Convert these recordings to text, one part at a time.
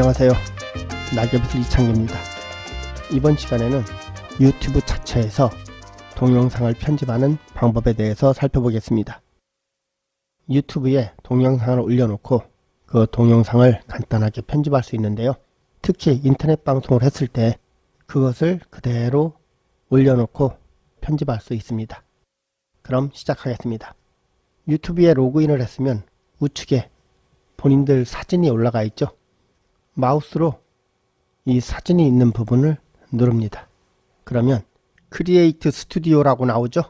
안녕하세요. 낙엽술 이창기입니다. 이번 시간에는 유튜브 자체에서 동영상을 편집하는 방법에 대해서 살펴보겠습니다. 유튜브에 동영상을 올려놓고 그 동영상을 간단하게 편집할 수 있는데요. 특히 인터넷 방송을 했을 때 그것을 그대로 올려놓고 편집할 수 있습니다. 그럼 시작하겠습니다. 유튜브에 로그인을 했으면 우측에 본인들 사진이 올라가 있죠. 마우스로 이 사진이 있는 부분을 누릅니다. 그러면 크리에이트 스튜디오라고 나오죠.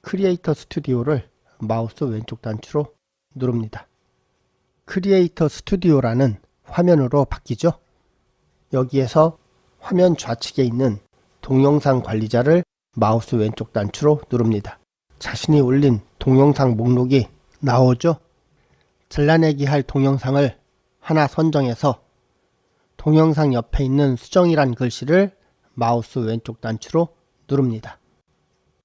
크리에이터 스튜디오를 마우스 왼쪽 단추로 누릅니다. 크리에이터 스튜디오라는 화면으로 바뀌죠. 여기에서 화면 좌측에 있는 동영상 관리자를 마우스 왼쪽 단추로 누릅니다. 자신이 올린 동영상 목록이 나오죠. 잘라내기 할 동영상을 하나 선정해서 동영상 옆에 있는 수정이란 글씨를 마우스 왼쪽 단추로 누릅니다.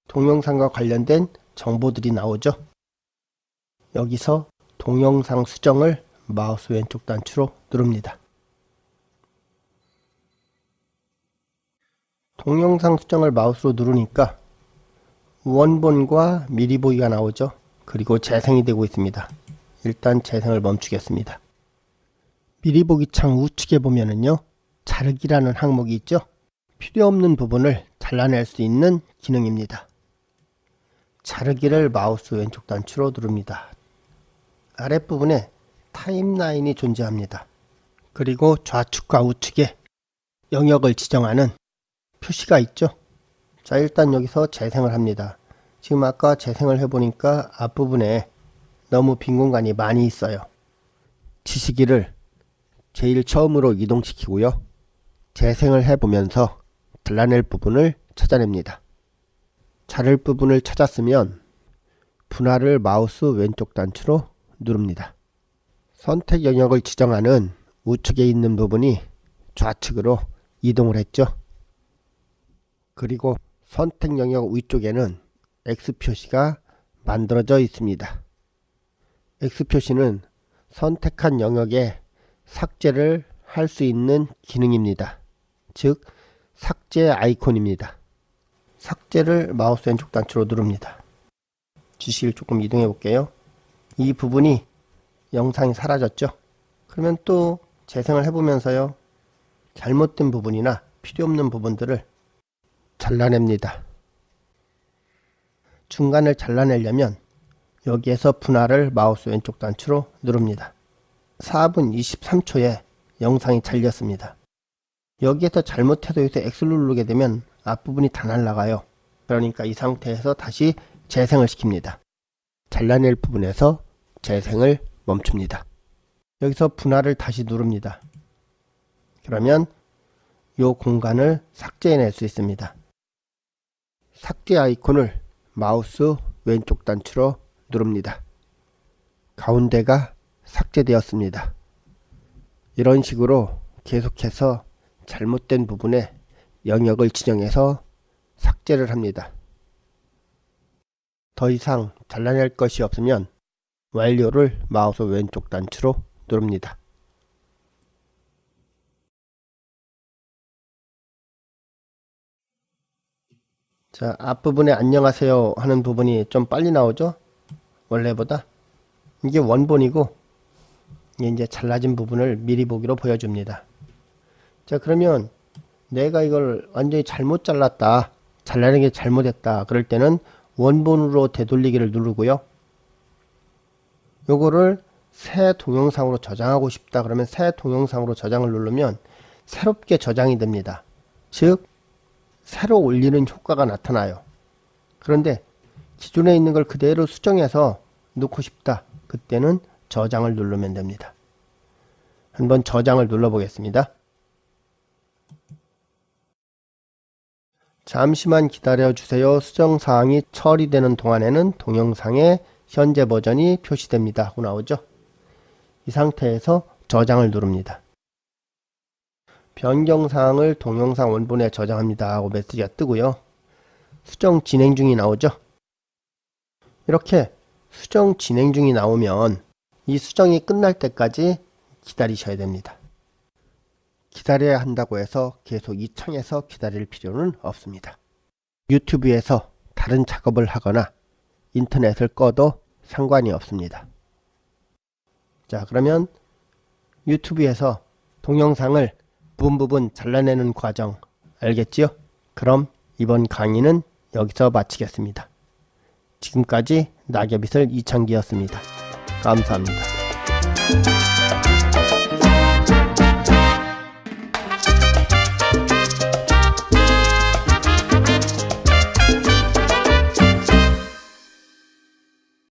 동영상과 관련된 정보들이 나오죠. 여기서 동영상 수정을 마우스 왼쪽 단추로 누릅니다. 동영상 수정을 마우스로 누르니까 원본과 미리 보기가 나오죠. 그리고 재생이 되고 있습니다. 일단 재생을 멈추겠습니다. 미리 보기 창 우측에 보면은요. 자르기라는 항목이 있죠. 필요 없는 부분을 잘라낼 수 있는 기능입니다. 자르기를 마우스 왼쪽 단추로 누릅니다. 아랫부분에 타임라인이 존재합니다. 그리고 좌측과 우측에 영역을 지정하는 표시가 있죠. 자, 일단 여기서 재생을 합니다. 지금 아까 재생을 해보니까 앞부분에 너무 빈 공간이 많이 있어요. 지시기를 제일 처음으로 이동시키고요. 재생을 해보면서 잘라낼 부분을 찾아냅니다. 자를 부분을 찾았으면 분할을 마우스 왼쪽 단추로 누릅니다. 선택 영역을 지정하는 우측에 있는 부분이 좌측으로 이동을 했죠. 그리고 선택 영역 위쪽에는 X 표시가 만들어져 있습니다. X 표시는 선택한 영역에 삭제를 할 수 있는 기능입니다. 즉, 삭제 아이콘입니다. 삭제를 마우스 왼쪽 단추로 누릅니다. 지시를 조금 이동해 볼게요. 이 부분이 영상이 사라졌죠? 그러면 또 재생을 해보면서요. 잘못된 부분이나 필요 없는 부분들을 잘라냅니다. 중간을 잘라내려면 여기에서 분할을 마우스 왼쪽 단추로 누릅니다. 4분 23초에 영상이 잘렸습니다. 여기에서 잘못해서 여기서 X를 누르게 되면 앞부분이 다 날라가요. 그러니까 이 상태에서 다시 재생을 시킵니다. 잘라낼 부분에서 재생을 멈춥니다. 여기서 분할을 다시 누릅니다. 그러면 이 공간을 삭제해낼 수 있습니다. 삭제 아이콘을 마우스 왼쪽 단추로 누릅니다. 가운데가 삭제되었습니다. 이런 식으로 계속해서 잘못된 부분에 영역을 지정해서 삭제를 합니다. 더 이상 잘라낼 것이 없으면 완료를 마우스 왼쪽 단추로 누릅니다. 자, 앞부분에 안녕하세요 하는 부분이 좀 빨리 나오죠? 원래보다. 이게 원본이고, 이제 잘라진 부분을 미리 보기로 보여줍니다. 자, 그러면 내가 이걸 완전히 잘못 잘랐다. 잘라는 게 잘못했다. 그럴 때는 원본으로 되돌리기를 누르고요. 요거를 새 동영상으로 저장하고 싶다. 그러면 새 동영상으로 저장을 누르면 새롭게 저장이 됩니다. 즉, 새로 올리는 효과가 나타나요. 그런데 기존에 있는 걸 그대로 수정해서 넣고 싶다. 그때는 저장을 누르면 됩니다. 한번 저장을 눌러 보겠습니다. 잠시만 기다려 주세요. 수정 사항이 처리되는 동안에는 동영상의 현재 버전이 표시됩니다. 하고 나오죠. 이 상태에서 저장을 누릅니다. 변경사항을 동영상 원본에 저장합니다 하고 메시지가 뜨고요. 수정 진행 중이 나오죠. 이렇게 수정 진행 중이 나오면 이 수정이 끝날 때까지 기다리셔야 됩니다. 기다려야 한다고 해서 계속 이 창에서 기다릴 필요는 없습니다. 유튜브에서 다른 작업을 하거나 인터넷을 꺼도 상관이 없습니다. 자, 그러면 유튜브에서 동영상을 부분 부분 잘라내는 과정 알겠지요? 그럼 이번 강의는 여기서 마치겠습니다. 지금까지 낙엽이슬 이창기였습니다. 감사합니다.